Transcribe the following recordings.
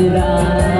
춘다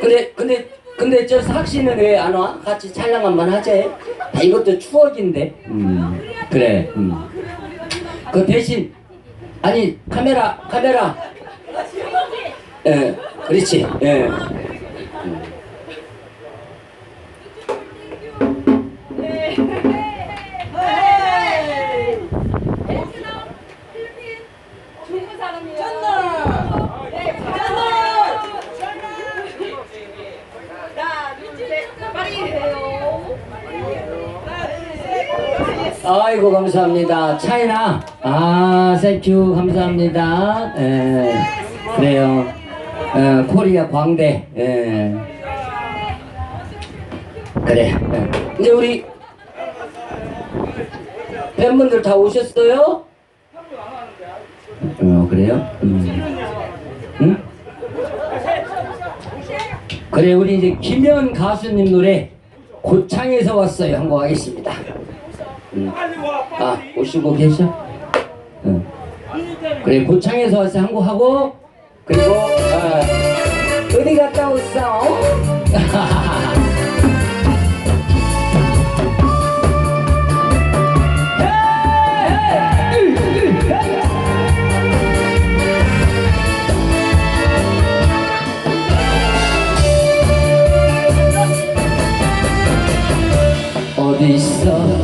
근데 근데 근데 저 삭시는 왜 안 와? 같이 촬영한번 하재. 아, 이것도 추억인데. 음, 그래. 음. 그 대신 아니 카메라 카메라. 예, 그렇지. 예. 아이고 감사합니다. 차이나 아 땡큐 감사합니다. 예, 그래요. 예, 코리아 광대. 예. 그래. 예. 이제 우리 팬분들 다 오셨어요? 어 그래요? 음. 응? 그래 우리 이제 김현 가수님 노래 고창에서 왔어요 한곡 하겠습니다. 음. 아 오시고 계셔? 응. 그래 고창에서 와서 한곡 하고 그리고 어, 어디 갔다 왔어? 어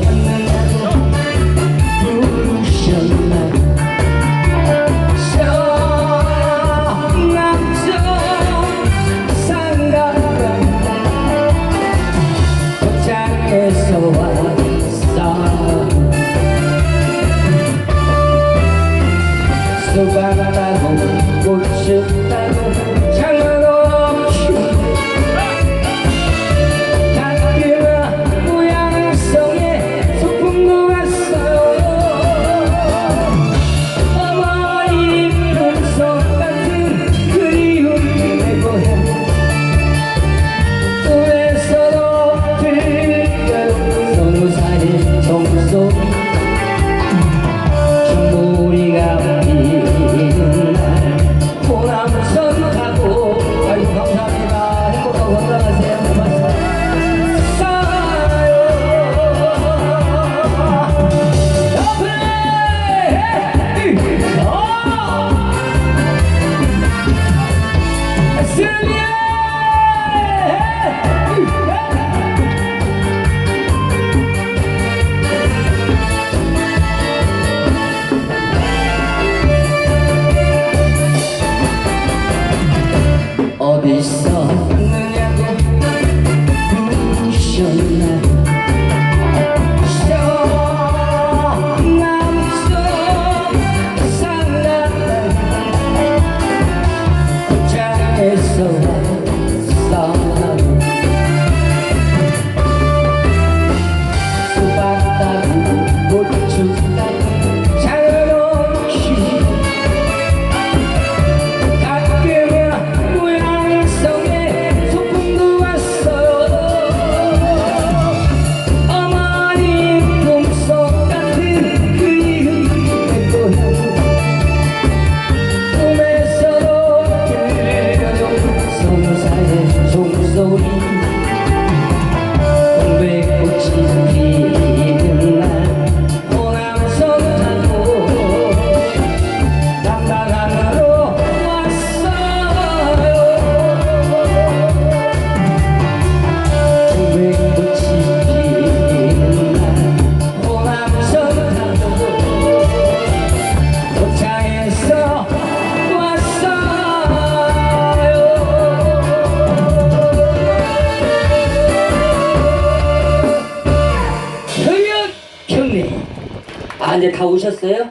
이제 다 오셨어요?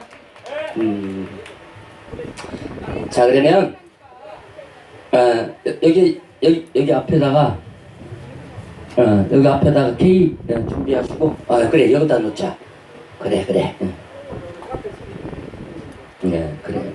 음. 자 그러면 어, 여기 여기 여기 앞에다가 어, 여기 앞에다가 케이크 어, 준비하시고 아 그래 여기다 놓자 그래 그래 응. 네 그래